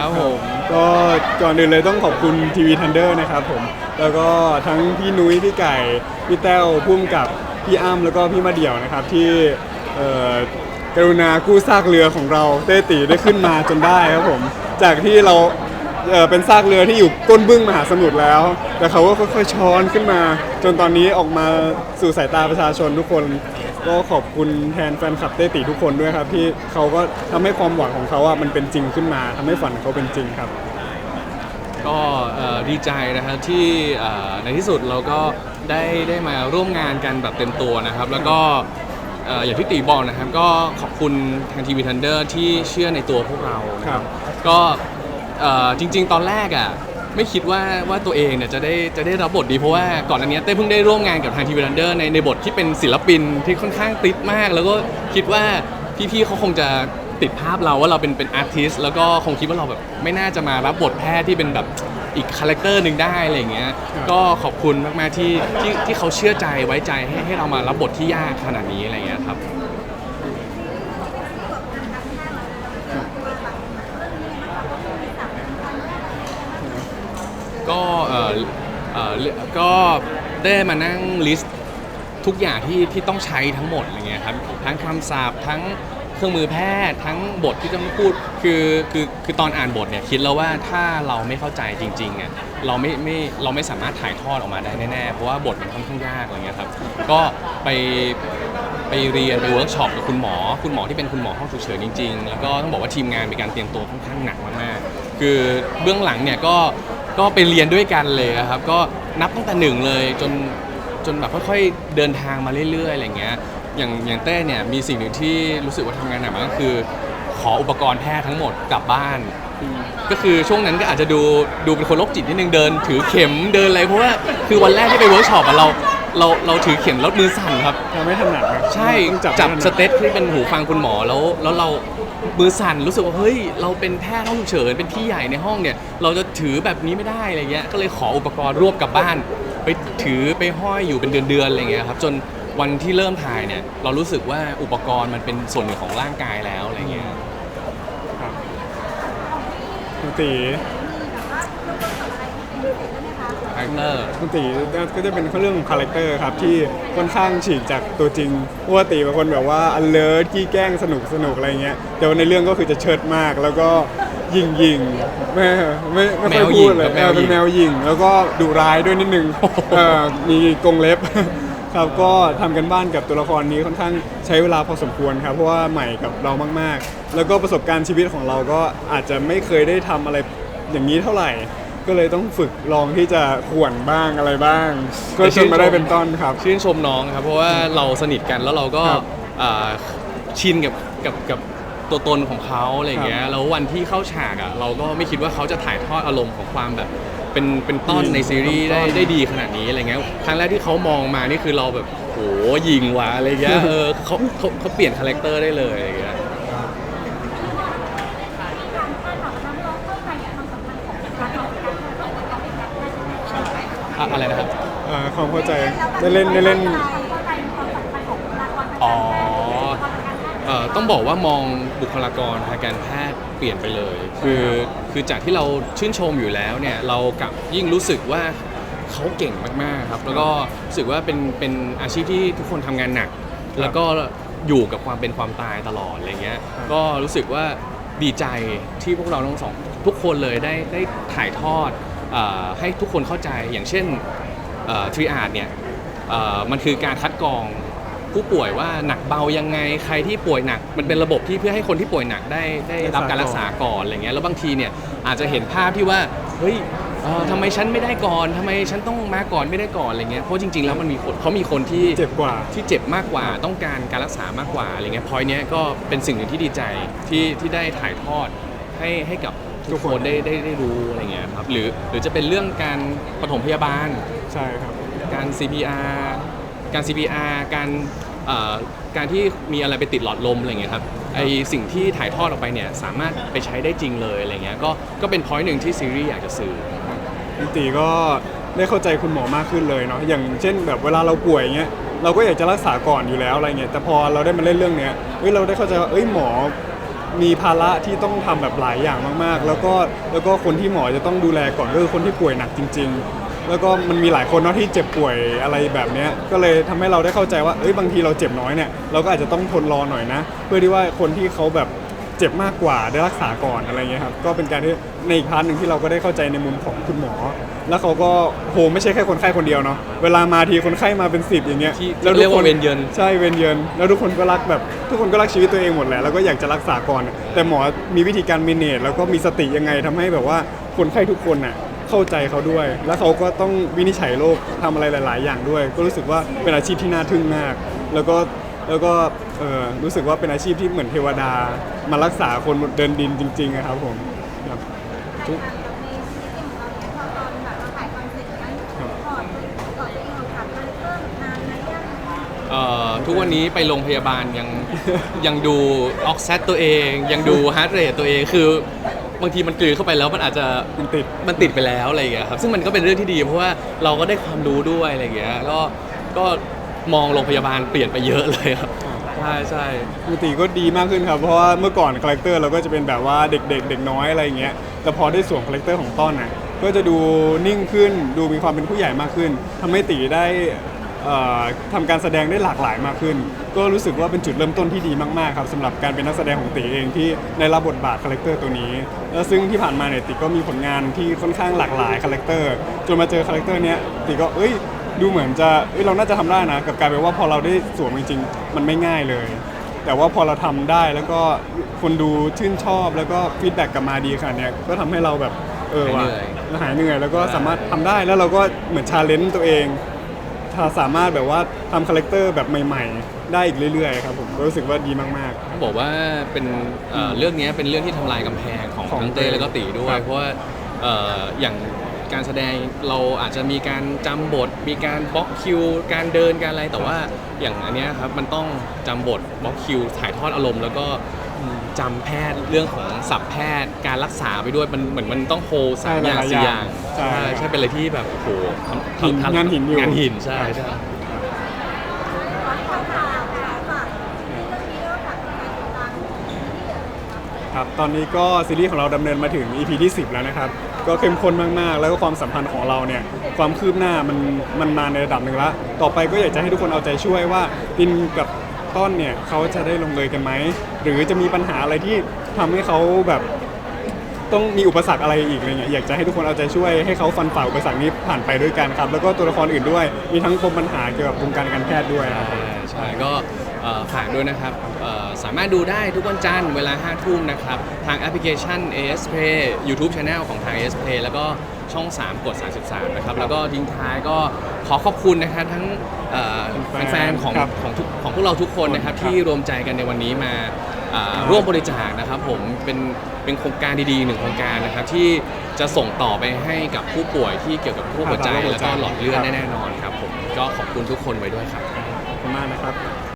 ครับผม ก็ก่อนอื่นเลยต้องขอบคุณทีวีทันเดอร์นะครับผม แล้วก็ทั้งพี่นุ้ยพี่ไก่ พี่แต้วพุ่มกับพี่อ้ำแล้วก็พี่มาเดี่ยวนะครับที่เอ่อกรุณากู้ซากเรือของเราเต้ตีได้ขึ้นมาจนได้ครับผม จากที่เราเอ่อเป็นซากเรือที่อยู่ก้นบึ้งมหาสมุทรแล้ว แต่เขาก็ค่อยๆช้อนขึ้นมา จนตอนนี้ออกมาสู่สายตาประชาชนทุกคน ก็ขอบคุณแทนแฟนคลับเต้ตีทุกคนด้วยครับ ที่เขาก็ทำให้ความหวังของเขาอะมันเป็นจริงขึ้นมาทำให้ฝันของเขาเป็นจริงครับ ก็เอ่อดีใจนะครับที่เอ่อในที่สุดเราก็ได้ได้มาร่วมงานกันแบบเต็มตัวนะครับ แล้วก็เอ่ออย่างที่ตีบอกนะครับ ก็ขอบคุณทางทีวีทันเดอร์ที่เชื่อในตัวพวกเรานะครับ ก็เอ่อจริง ๆ ตอนแรกอะ ไม่คิดว่าว่าตัวเองเนี่ยจะได้จะได้รับบทดีเพราะว่าก่อนอันเนี้ยเต้เพิ่งได้ร่วมงานกับทางทีวีทันเดอร์ในในบทที่เป็นศิลปินที่ค่อนข้างติดมาก แล้วก็คิดว่าพี่ๆเขาคงจะติดภาพเราว่าเราเป็นเป็นอาร์ติสแล้วก็คงคิดว่าเราแบบไม่น่าจะมารับบทแพทย์ที่เป็นแบบอีกคาแรคเตอร์หนึ่งได้อะไรอย่างเงี้ยก็ขอบคุณมากๆที่ที่ที่เขาเชื่อใจไว้ใจให้ให้เรามารับบทที่ยากขนาดนี้อะไรอย่างเงี้ยครับ ก็เออเออก็ได้มานั่งลิสต์ทุกอย่างที่ที่ต้องใช้ทั้งหมดอะไรเงี้ยครับทั้งคำศัพท์ทั้งเครื่องมือแพทย์ทั้งบทที่ต้องพูดคือคือคือตอนอ่านบทเนี่ยคิดแล้วว่าถ้าเราไม่เข้าใจจริงๆอะเราไม่ไม่เราไม่สามารถถ่ายทอดออกมาได้แน่ๆเพราะว่าบทมันค่อนข้างยากอะไรเงี้ยครับก็ไปไปเรียนไปเวิร์กช็อปกับคุณหมอ คุณหมอที่เป็นคุณหมอห้องฉุกเฉินจริงๆ แล้วก็ต้องบอกว่าทีมงานมีการเตรียมตัวค่อนข้างหนักมากๆคือเบื้องหลังเนี่ยก็ ก็ไปเรียนด้วยกันเลยอะครับ ก็นับตั้งแต่หนึ่งเลยจนจนแบบค่อยๆเดินทางมาเรื่อยๆอะไรเงี้ยอย่างอย่างเต้เนี่ยมีสิ่งหนึ่งที่รู้สึกว่าทำงานหนักมากก็คือ ขออุปกรณ์แพทย์ทั้งหมดกลับบ้าน ก็คือช่วงนั้นก็อาจจะดูดูเป็นคนโรคจิตนิดนึงเดิน ถือเข็มเดินอะไรเพราะว่าคือวันแรกที่ไปเวิร์กช็อปอะเราเราเราถือเข็มแล้วมือสั่นครับ เราไม่ถนัดนะใช่ต้องจับไม่ถนัดสเตตที่เป็นหูฟังคุณหมอแล้วแล้วเรามือสั่นรู้สึกว่าเฮ้ยเราเป็นแพทย์ห้องฉุกเฉินเป็นพี่ใหญ่ในห้องเนี่ย เราจะถือแบบนี้ไม่ได้อะไรเงี้ยก็เลยขออุปกรณ์รวบกลับบ้าน ไปถือไปห้อยอยู่เป็นเดือนๆอะไรเงี้ยครับจนวันที่เริ่มถ่ายเนี่ยเรารู้สึกว่าอุปกรณ์มันเป็นส่วนหนึ่งของร่างกายแล้วอะไรเงี้ยครับคุณตีคาแรคเตอร์คุณตีก็จะเป็นเรื่องของคาแรคเตอร์ครับที่ค่อนข้างฉีกจากตัวจริงเพราะว่าตีเป็นคนแบบว่า alert ขี้แกล้งสนุกสนุกอะไรเงี้ยแต่ว่าในเรื่องก็คือจะเชิดมากแล้วก็ ยิงยิงไม่ไม่ไม่ค่อยพูดเลยเออเป็นแมวยิง แล้วก็ดุร้ายด้วยนิดนึงเออมีกรงเล็บ ครับก็ทำกันบ้านกับตัวละครนี้ค่อนข้างใช้เวลาพอสมควรครับเพราะว่าใหม่กับเรามากๆ แล้วก็ประสบการณ์ชีวิตของเราก็อาจจะไม่เคยได้ทำอะไรอย่างนี้เท่าไหร่ ก็เลยต้องฝึกลองที่จะข่วนบ้างอะไรบ้าง ก็จนมาได้เป็นต้นครับ ชื่นชมน้องครับเพราะว่าเราสนิทกันแล้วเราก็ครับอ่าชินกับกับกับ ตัวตนของเขาอะไรอย่างเงี้ยแล้ววันที่เข้าฉากอะเราก็ไม่คิดว่าเขาจะถ่ายทอดอารมณ์ของความแบบ เป็นเป็นต้นในซีรีส์ได้ได้ดีขนาดนี้อะไรเงี้ยครั้งแรกที่เขามองมานี่คือเราแบบโหยิงว่ะอะไรเงี้ยเออเขาเขาเขาเปลี่ยนคาแรคเตอร์ได้เลยอะไรเงี้ยอะอะไรนะครับเอ่อความเข้าใจได้เล่นได้เล่น อ๋อเอ่อต้องบอกว่ามองบุคลากรทางการแพทย์เปลี่ยนไปเลย คือคือจากที่เราชื่นชมอยู่แล้วเนี่ยเรากลับยิ่งรู้สึกว่าเขาเก่งมากๆครับ แล้วก็รู้สึกว่าเป็นเป็นอาชีพที่ทุกคนทำงานหนัก แล้วก็อยู่กับความเป็นความตายตลอดอะไรเงี้ยก็รู้สึกว่าดีใจที่พวกเราทั้งสองทุกคนเลยได้ได้ถ่ายทอดเออให้ทุกคนเข้าใจอย่างเช่นทรีอาร์เนี่ยเอ่อมันคือการคัดกรอง ผู้ป่วยว่าหนักเบายังไงใครที่ป่วยหนัก มันเป็นระบบที่เพื่อให้คนที่ป่วยหนักได้ได้รับการรักษาก่อนอะไรเงี้ยแล้วบางทีเนี่ยอาจจะเห็นภาพที่ว่าเฮ้ยเอ่อทำไมฉันไม่ได้ก่อนทำไมฉันต้องมาก่อนไม่ได้ก่อนอะไรเงี้ยเพราะจริงๆแล้วมันมีคนเขามีคนที่ เจ็บกว่า ที่เจ็บมากกว่าต้องการการรักษามากกว่าอะไรเงี้ยพอยเนี้ยก็เป็นสิ่งหนึ่งที่ดีใจที่ที่ได้ถ่ายทอดให้ให้กับทุกคนได้ได้ได้รู้อะไรเงี้ยครับหรือหรือจะเป็นเรื่องการปฐมพยาบาล ใช่ครับ การ CPR การ CPR การเอ่อการที่มีอะไรไปติดหลอดลมอะไรเงี้ยครับไอสิ่งที่ถ่ายทอดออกไปเนี่ยสามารถไปใช้ได้จริงเลยอะไรเงี้ยก็ก็เป็นพอยต์หนึ่งที่ซีรีส์อยากจะสื่อคุณตีก็ได้เข้าใจคุณหมอมากขึ้นเลยเนาะอย่างเช่นแบบเวลาเราป่วยเงี้ยเราก็อยากจะรักษาก่อนอยู่แล้วอะไรเงี้ยแต่พอเราได้มาเล่นเรื่องเนี้ยเฮ้ยเราได้เข้าใจว่าเอ้ยหมอมีภาระที่ต้องทำแบบหลายอย่างมากๆ แล้วก็แล้วก็คนที่หมอจะต้องดูแลก่อนก็คือคนที่ป่วยหนักจริง ๆ แล้วก็มันมีหลายคนเนาะที่เจ็บป่วยอะไรแบบเนี้ยก็เลยทำให้เราได้เข้าใจว่าเอ้ยบางทีเราเจ็บน้อยเนี่ยเราก็อาจจะต้องทนรอหน่อยนะ เพื่อที่ว่าคนที่เขาแบบเจ็บมากกว่าได้รักษาก่อนอะไรเงี้ยครับก็เป็นการที่ในอีกพาร์ทหนึ่งที่เราก็ได้เข้าใจในมุมของคุณหมอ แล้วเขาก็โหไม่ใช่แค่คนไข้คนเดียวเนาะเวลามาทีคนไข้มาเป็นสิบอย่างเงี้ยที่แล้วเรียกว่าเวรเยือน ใช่เวรเยือนแล้วทุกคนก็รักแบบ ทุกคนก็รักชีวิตตัวเองหมดแหละแล้วก็อยากจะรักษาก่อน แต่หมอมีวิธีการมินเนตแล้วก็มีสติยังไงทำให้แบบว่าคนไข้ทุกคนน่ะ เข้าใจเขาด้วย แล้วเขาก็ต้องวินิจฉัยโรคทำอะไรหลาย ๆ อย่างด้วย ก็รู้สึกว่าเป็นอาชีพที่น่าทึ่งมาก แล้วก็แล้วก็เออรู้สึกว่าเป็นอาชีพที่เหมือนเทวดา มารักษาคนบนเดินดินจริงๆอะครับผมครับ ทุกในชีวิตจริงของเราเนี่ยพอตอนแบบเราถ่ายคอนเสิร์ตนั้นก่อนก่อนจะยิงของขับมันเริ่มนานไหมยังเอ่อทุกวันนี้ไปโรงพยาบาลยัง ยังดูออกซิตัวเอง ยังดูฮาร์ดเรทตัวเองคือ บางทีมันกลืนเข้าไปแล้วมันอาจจะมันติด มันติดไปแล้วอะไรอย่างเงี้ยครับซึ่งมันก็เป็นเรื่องที่ดีเพราะว่าเราก็ได้ความรู้ด้วยอะไรอย่างเงี้ยก็ก็มองโรงพยาบาลเปลี่ยนไปเยอะเลยครับใช่ใช่ ปกติก็ดีมากขึ้นครับ เพราะว่าเมื่อก่อนคาแรคเตอร์เราก็จะเป็นแบบว่าเด็กๆ เด็กน้อยอะไรอย่างเงี้ย แต่พอได้สวมคาแรคเตอร์ของต้นน่ะก็จะดูนิ่งขึ้น ดูมีความเป็นผู้ใหญ่มากขึ้นทำให้ตีได้ เอ่อทำการแสดงได้หลากหลายมากขึ้น ก็รู้สึกว่าเป็นจุดเริ่มต้นที่ดีมากๆครับสำหรับการเป็นนักแสดงของตีเองที่ได้รับบทบาทคาแรคเตอร์ตัวนี้แล้วซึ่งที่ผ่านมาเนี่ยตีก็มีผลงานที่ค่อนข้างหลากหลายคาแรคเตอร์จนมาเจอคาแรคเตอร์เนี้ยตีก็เอ้ยดูเหมือนจะเอ้ยเราน่าจะทำได้นะกับกลารเป็นว่าพอเราได้สวมจริงๆมันไม่ง่ายเลย แต่ว่าพอเราทำได้แล้วก็คนดูชื่นชอบแล้วก็ฟีดแบ็กกลับมาดีขนาดเนี้ยก็ทำให้เราแบบเออว่ะหายเหนื่อยแล้วก็สามารถทำได้แล้วเราก็เหมือนชาเลนจ์ตัวเอง ถ้าสามารถแบบว่าทำคาแรคเตอร์แบบใหม่ๆ ได้อีกเรื่อยๆครับผมก็รู้สึกว่าดีมาก ต้องบอกว่าเป็นเอ่อเรื่องนี้เป็นเรื่องที่ทำลายกำแพงของของทั้งเต้แล้วก็ตีด้วครัยบเพราะว่าเอ่ออย่างการแสดงเราอาจจะมีการจำบท มีการบล็อกคิว การเดินการอะไรแต่ว่าอย่างอันเนี้ยครับมันต้องจำบทบล็อกคิวถ่ายทอดอารมณ์ แล้วก็ จำแพทย์เรื่องของศัพท์แพทย์การรักษาไปด้วยมันเหมือนมันต้องโฮสามอย่างใช่หลายๆสี่ออย่างย่างใช่ใช่เป็นอะไรที่แบบโอ้โหทำหินทำงานหินอยู่งานหินใช่ใช่ขอให้ข่าวข่าวข่าวฝากเรื่องนี้ด้วยค่ะการติดตามๆครับตอนนี้ก็ซีรีส์ของเราดำเนินมาถึง EP ที่ 10 แล้วนะครับ ก็เข้มข้นมากๆ แล้วก็ความสัมพันธ์ของเราเนี่ย ความคืบหน้ามันมันมาในระดับหนึ่งแล้วต่อไปก็อยากจะให้ทุกคนเอาใจช่วยว่าปินกับ ต้นเนี่ยเขาจะได้ลงเลยกันไหมหรือจะมีปัญหาอะไรที่ทำให้เขาแบบต้องมีอุปสรรคอะไรอีกอะไรเงี้ยอยากจะให้ทุกคนเอาใจช่วยให้เขาฟันฝ่าอุปสรรคนี้ผ่านไปด้วยกันครับ แล้วก็ตัวละครอื่นด้วย มีทั้งปมปัญหาเกี่ยวกับวงการการแพทย์ด้วยครับใช่ใช่ก็เอ่อฝากด้วยนะครับเอ่อสามารถดูได้ทุกวันจันทร์เวลา 5 ทุ่มนะครับ ทางแอปพลิเคชัน AS Play YouTube Channel ของทาง AS Play แล้วก็ ช่อง 3 กด 33 นะครับ แล้วก็ทิ้งท้ายก็ขอขอบคุณนะครับทั้งเอ่อแฟนๆแฟนๆของครับของทุกของพวกเราทุกคนนะครับ ครับที่รวมใจกันในวันนี้มาอ่าครับร่วมบริจาคนะครับ ผมเป็นเป็นโครงการดีๆหนึ่งโครงการนะครับ ที่จะส่งต่อไปให้กับผู้ป่วยที่เกี่ยวกับพวกหัวใจครับแล้วก็หลอดเลือดครับ แน่ๆนอนครับผมก็ขอบคุณทุกคนไว้ด้วยครับ ขอบคุณมากนะครับ